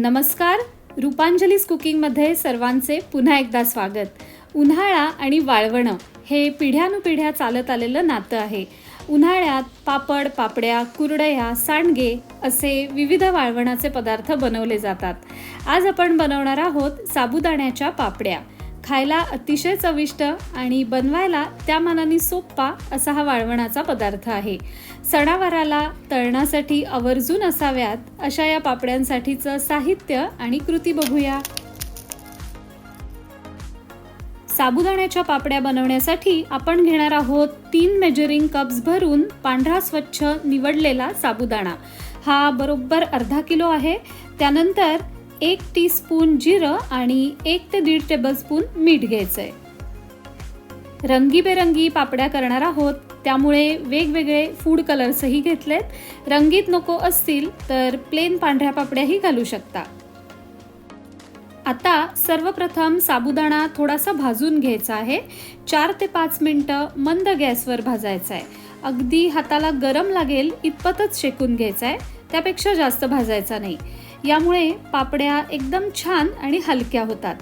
नमस्कार. रूपांजलीस कुकिंगमध्ये सर्वांचे पुन्हा एकदा स्वागत. उन्हाळा आणि वाळवणं हे पिढ्यानुपिढ्या चालत आलेलं नातं आहे. उन्हाळ्यात पापड पापड्या कुरडया सांडगे असे विविध वाळवणाचे पदार्थ बनवले जातात. आज आपण बनवणार आहोत साबुदाण्याच्या पापड्या. खायला अतिशय चविष्ट आणि बनवायला त्या मानाने सोप्पा असा हा वाळवणाचा पदार्थ आहे. सणावाराला तळणासाठी आवर्जून असाव्यात अशा या पापड्यांसाठीचं साहित्य आणि कृती बघूया. साबुदाण्याच्या पापड्या बनवण्यासाठी आपण घेणार आहोत तीन मेजरिंग कप्स भरून पांढरा स्वच्छ निवडलेला साबुदाणा. हा बरोबर अर्धा किलो आहे. त्यानंतर एक टीस्पून जिरं आणि एक ते दीड टेबलस्पून मीठ घ्यायचं आहे रंगीबेरंगी पापड्या करणार आहोत त्यामुळे वेगवेगळे फूड कलर्सही घेतलेत. रंगीत नको असतील तर प्लेन पांढऱ्या पापड्याही घालू शकता. आता सर्वप्रथम साबुदाणा थोडासा भाजून घ्यायचा आहे. चार ते पाच मिनटं मंद गॅसवर भाजायचा आहे अगदी हाताला गरम लागेल इतपतच शेकून घ्यायचा आहे त्यापेक्षा जास्त भाजायचा नाही. यामुळे पापड्या एकदम छान आणि हलक्या होतात.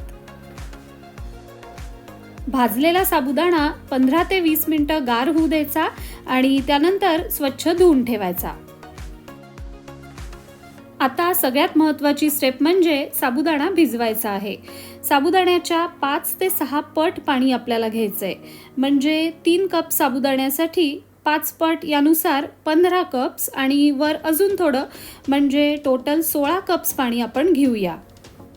भाजलेला साबुदाणा पंधरा ते वीस मिनिटं गार होऊ द्यायचा आणि त्यानंतर स्वच्छ धुवून ठेवायचा. आता सगळ्यात महत्त्वाची स्टेप म्हणजे साबुदाणा भिजवायचा आहे. साबुदाण्याच्या पाच ते सहा पट पाणी आपल्याला घ्यायचंय. म्हणजे तीन कप साबुदाण्यासाठी पाच पट यानुसार पंधरा कप्स आणि वर अजून थोडं म्हणजे टोटल सोळा कप्स पाणी आपण घेऊया.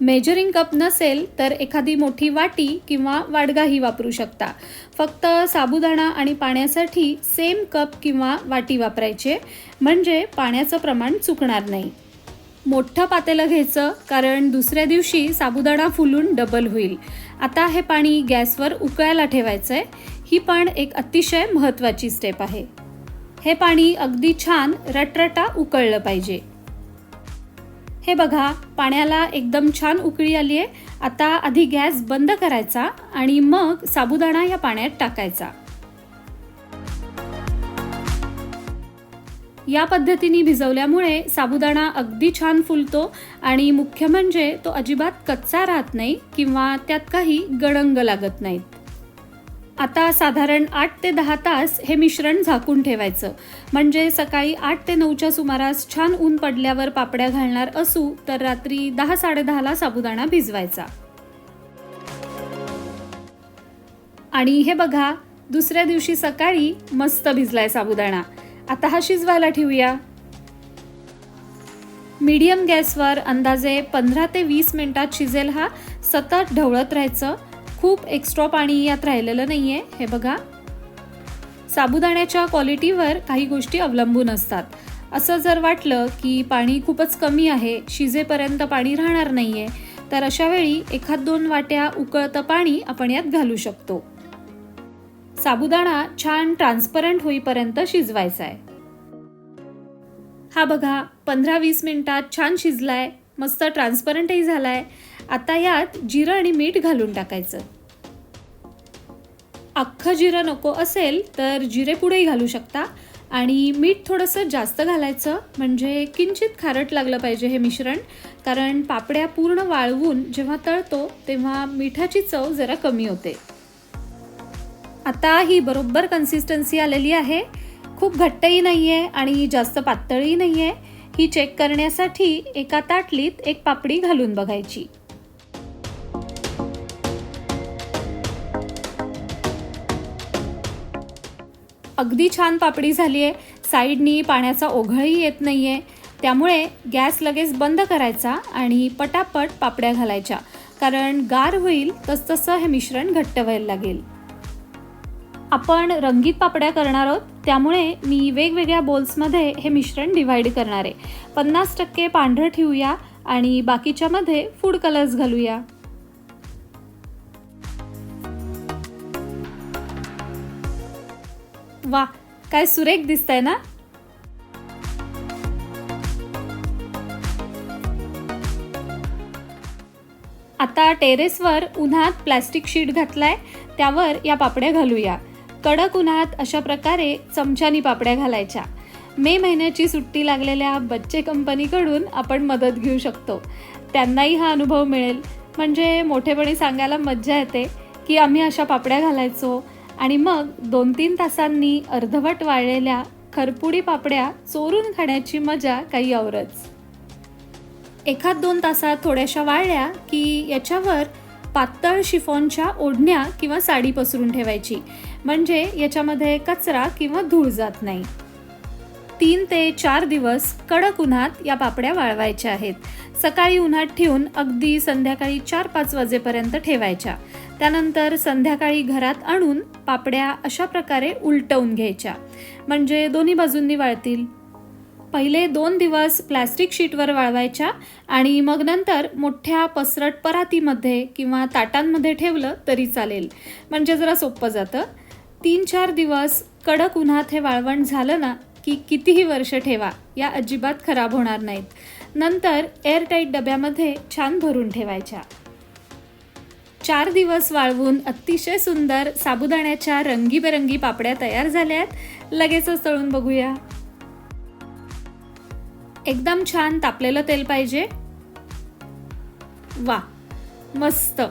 मेजरिंग कप नसेल तर एखादी मोठी वाटी किंवा वाडगाही वापरू शकता. फक्त साबुदाणा आणि पाण्यासाठी सेम कप किंवा वाटी वापरायचे म्हणजे पाण्याचं प्रमाण चुकणार नाही. मोठं पातेलं घ्यायचं कारण दुसऱ्या दिवशी साबुदाणा फुलून डबल होईल. आता हे पाणी गॅसवर उकळायला ठेवायचं आहे ही पण एक अतिशय महत्त्वाची स्टेप आहे. हे पाणी अगदी छान रटरटा उकळलं पाहिजे. हे बघा पाण्याला एकदम छान उकळी आली आहे. आता आधी गॅस बंद करायचा आणि मग साबुदाणा या पाण्यात टाकायचा. या पद्धतीने भिजवल्यामुळे साबुदाणा अगदी छान फुलतो आणि मुख्य म्हणजे तो अजिबात कच्चा राहत नाही किंवा त्यात काही गडंग लागत नाहीत. आता साधारण आठ ते दहा तास हे मिश्रण झाकून ठेवायचं. म्हणजे सकाळी आठ ते नऊच्या सुमारास छान ऊन पडल्यावर पापड्या घालणार असू तर रात्री दहा साडेदहाला साबुदाणा भिजवायचा. आणि हे बघा दुसऱ्या दिवशी सकाळी मस्त भिजलाय साबुदाणा. आता हा शिजवायला ठेवूया. मीडियम गॅसवर अंदाजे पंधरा ते वीस मिनिटात शिजेल हा सतत ढवळत राहायचं. खूप एक्स्ट्रा पाणी यात राहिलेलं नाही आहे हे बघा. साबुदाण्याच्या क्वालिटीवर काही गोष्टी अवलंबून असतात. असं जर वाटलं की पाणी खूपच कमी आहे शिजेपर्यंत पाणी राहणार नाही आहे तर अशा वेळी एखाद दोन वाट्या उकळतं पाणी आपण यात घालू शकतो. साबुदाणा छान ट्रान्सपरंट होईपर्यंत शिजवायचा आहे हा बघा पंधरा वीस मिनिटात छान शिजलाय. मस्त ट्रान्सपरंटही आहे आता यात जिरं आणि मीठ घालून टाकायचं. अख्खं जिरं नको असेल तर जिरेपुडेही घालू शकता. आणि मीठ थोडंसं जास्त घालायचं म्हणजे किंचित खारट लागलं पाहिजे हे मिश्रण. कारण पापड्या पूर्ण वाळवून जेव्हा तळतो तेव्हा मिठाची चव जरा कमी होते. आता ही बरोबर कन्सिस्टन्सी आलेली आहे. खूप घट्टही नाही आहे आणि जास्त पातळही नाही आहे ही चेक करण्यासाठी एका ताटलीत एक पापडी घालून बघायची. अगदी छान पापडी झाली आहे. साईडनी पाण्याचा ओघळही येत नाही आहे त्यामुळे गॅस लगेच बंद करायचा आणि पटापट पापड्या घालायच्या. कारण गार होईल तसतसं हे मिश्रण घट्ट व्हायला लागेल. आपण रंगीत पापड्या करणार आहोत त्यामुळे मी वेगवेगळ्या बोल्समध्ये हे मिश्रण डिव्हाइड करणार आहे. पन्नास टक्के पांढरं ठेवूया आणि बाकीच्यामध्ये फूड कलर्स घालूया. वा काय सुरेख दिसतंय ना? आता टेरेसवर उन्हात प्लॅस्टिक शीट घातलाय त्यावर या पापड्या घालूया. कडक उन्हात अशा प्रकारे चमच्यानी पापड्या घालायच्या. मे महिन्याची सुट्टी लागलेल्या बच्चे कंपनीकडून आपण मदत घेऊ शकतो. त्यांनाही हा अनुभव मिळेल. म्हणजे मोठेपणी सांगायला मज्जा येते की आम्ही अशा पापड्या घालायचो आणि मग दोन तीन तासांनी अर्धवट वाळलेल्या खरपुडी पापड्या चोरून खाण्याची मजा काही औरच एखाद दोन तासात थोड्याशा वाळल्या की याच्यावर पातळ शिफॉनच्या ओढण्या किंवा साडी पसरून ठेवायची. म्हणजे याच्यामध्ये कचरा किंवा धूळ जात नाही. तीन ते चार दिवस कडक उन्हात या पापड्या वाळवायच्या आहेत. सकाळी उन्हात ठेवून अगदी संध्याकाळी चार पाच वाजेपर्यंत ठेवायच्या. त्यानंतर संध्याकाळी घरात आणून पापड्या अशा प्रकारे उलटवून घ्यायच्या. म्हणजे दोन्ही बाजूंनी वाळतील. पहिले दोन दिवस प्लॅस्टिक शीटवर वाळवायच्या आणि मग नंतर मोठ्या पसरट परातीमध्ये किंवा ताटांमध्ये ठेवलं तरी चालेल. म्हणजे जरा सोपं जातं. तीन चार दिवस कडक उन्हात हे वाळवण झालं ना की कितीही वर्ष ठेवा या अजिबात खराब होणार नाहीत. नंतर एअरटाईट डब्यामध्ये छान भरून ठेवायच्या. चार दिवस वाळवून अतिशय सुंदर साबुदाण्याच्या रंगीबेरंगी पापड्या तयार झाल्या आहेत लगेचच तळून बघूया. एकदम छान तापलेलं तेल पाहिजे. वा मस्त.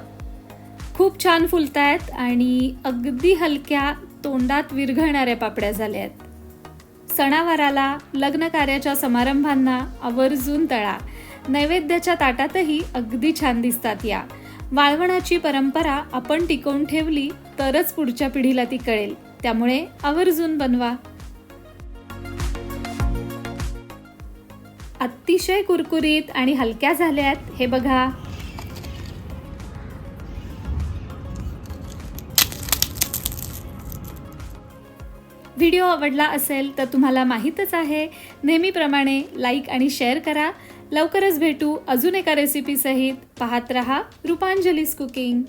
खूप छान फुलत आहेत आणि अगदी हलक्या तोंडात विरघळणाऱ्या पापड्या झाल्या आहेत सणावाराला लग्न कार्याच्या समारंभांना आवर्जून तळा. नैवेद्याच्या ताटातही अगदी छान दिसतात या. वाळवणाची परंपरा आपण टिकवून ठेवली तरच पुढच्या पिढीला ती कळेल. त्यामुळे आवर्जून बनवा. अतिशय कुरकुरीत आणि हलक्या झाल्यात. हे बघा. व्हिडिओ आवडला असेल तर तुम्हाला माहीतच आहे. नेहमीप्रमाणे लाईक आणि शेअर करा. लवकरच भेटू अजून एका रेसिपीसहित पाहत रहा रूपांजलीस कुकिंग.